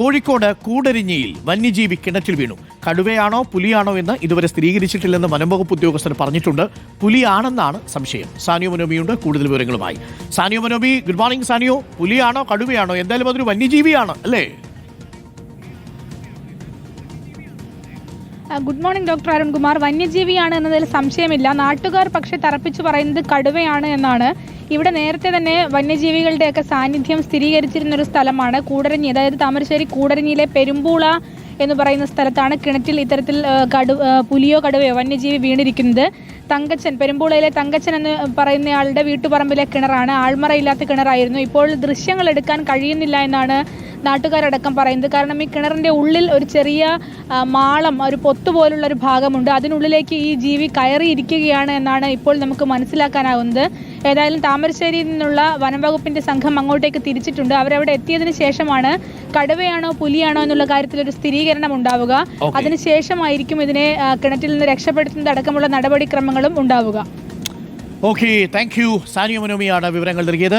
കോഴിക്കോട് കൂടരിഞ്ഞിയിൽ വന്യജീവി കിണറ്റിൽ വീണു. കടുവയാണോ പുലിയാണോ എന്ന് ഇതുവരെ സ്ഥിരീകരിച്ചിട്ടില്ലെന്ന് വനംവകുപ്പ് ഉദ്യോഗസ്ഥർ പറഞ്ഞിട്ടുണ്ട്. പുലിയാണെന്നാണ് സംശയം. സാനിയോ മനോബിയുണ്ട്. കൂടുതൽ വിവരങ്ങളുമായി. Sanio Manobi good morning Sanio. പുലിയാണോ കടുവയാണോ? എന്തായാലും അതൊരു വന്യജീവിയാണ് അല്ലേ? Good morning doctor Arunkumar. വന്യജീവിയാണ് എന്നതിൽ സംശയമില്ല. നാട്ടുകാർ പക്ഷെ തറപ്പിച്ചു പറയുന്നത് കടുവയാണ് എന്നാണ്. ഇവിടെ നേരത്തെ തന്നെ വന്യജീവികളുടെയൊക്കെ സാന്നിധ്യം സ്ഥിരീകരിച്ചിരുന്ന ഒരു സ്ഥലമാണ് കൂടരഞ്ഞി അതായത് താമരശ്ശേരി കൂടരഞ്ഞിയിലെ പെരുമ്പൂള എന്ന് പറയുന്ന സ്ഥലത്താണ് കിണറ്റിൽ ഇത്തരത്തിൽ കടു പുലിയോ കടുവയോ വന്യജീവി വീണിരിക്കുന്നത്. തങ്കച്ചൻ പെരുമ്പൂളയിലെ തങ്കച്ചൻ എന്ന് പറയുന്നയാളുടെ വീട്ടുപറമ്പിലെ കിണറാണ്. ആൾമറയില്ലാത്ത കിണറായിരുന്നു. ഇപ്പോൾ ദൃശ്യങ്ങൾ എടുക്കാൻ കഴിയുന്നില്ല എന്നാണ് നാട്ടുകാരടക്കം പറയുന്നത്. കാരണം ഈ കിണറിന്റെ ഉള്ളിൽ ഒരു ചെറിയ മാളം ഒരു പൊത്ത് പോലുള്ള ഒരു ഭാഗമുണ്ട്. അതിനുള്ളിലേക്ക് ഈ ജീവി കയറിയിരിക്കുകയാണ് എന്നാണ് ഇപ്പോൾ നമുക്ക് മനസ്സിലാക്കാനാവുന്നത്. ഏതായാലും താമരശ്ശേരിയിൽ നിന്നുള്ള വനം വകുപ്പിന്റെ സംഘം അങ്ങോട്ടേക്ക് തിരിച്ചിട്ടുണ്ട്. അവരവിടെ എത്തിയതിനു ശേഷമാണ് കടുവയാണോ പുലിയാണോ എന്നുള്ള കാര്യത്തിൽ ഒരു സ്ഥിരീകരണം ഉണ്ടാവുക. അതിനുശേഷമായിരിക്കും ഇതിനെ കിണറ്റിൽ നിന്ന് രക്ഷപ്പെടുത്തുന്നത് അടക്കമുള്ള നടപടിക്രമങ്ങളും ഉണ്ടാവുക. ഓക്കെ താങ്ക് യു സാനിയോ മനോമിയാണ് വിവരങ്ങൾ നൽകിയത്.